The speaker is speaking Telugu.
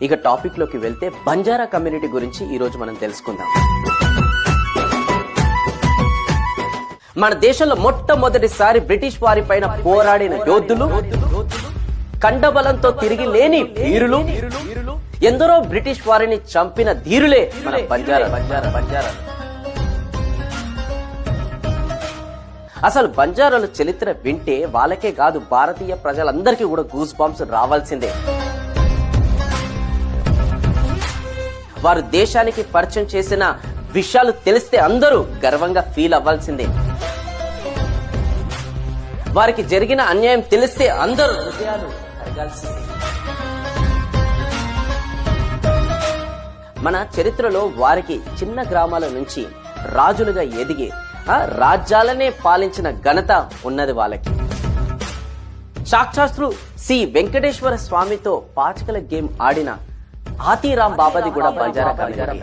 ఇక టాపిక్లోకి వెళ్తే బంజారా కమ్యూనిటీ గురించి ఈ రోజు మనం తెలుసుకుందాం. మన దేశంలో మొట్టమొదటిసారి బ్రిటిష్ వారి పైన పోరాడిన యోధులు కండబలంతో తిరిగి లేని వీరులు ఎందరో బ్రిటిష్ వారిని చంపిన ధీరులే మన బంజారా. బంజారా బంజారా అసలు బంజారాల చరిత్ర వింటే వాళ్ళకే కాదు భారతీయ ప్రజలందరికీ కూడా గూస్ బాంబ్స్ రావాల్సిందే. వారు దేశానికి పరిచయం చేసిన విషయాలు తెలిస్తే అందరూ గర్వంగా ఫీల్ అవ్వాల్సిందే. వారికి జరిగిన అన్యాయం తెలిస్తే అందరూ హృదయాలు మన చరిత్రలో వారికి చిన్న గ్రామాల నుంచి రాజులుగా ఎదిగి రాజ్యాలనే పాలించిన ఘనత ఉన్నది వాళ్ళకి. సాక్షాత్రు సి. వెంకటేశ్వర స్వామితో పాచికల గేమ్ ఆడిన ఆతిరామ్ బాబాది కూడా బంజారా కమ్యూనిటీ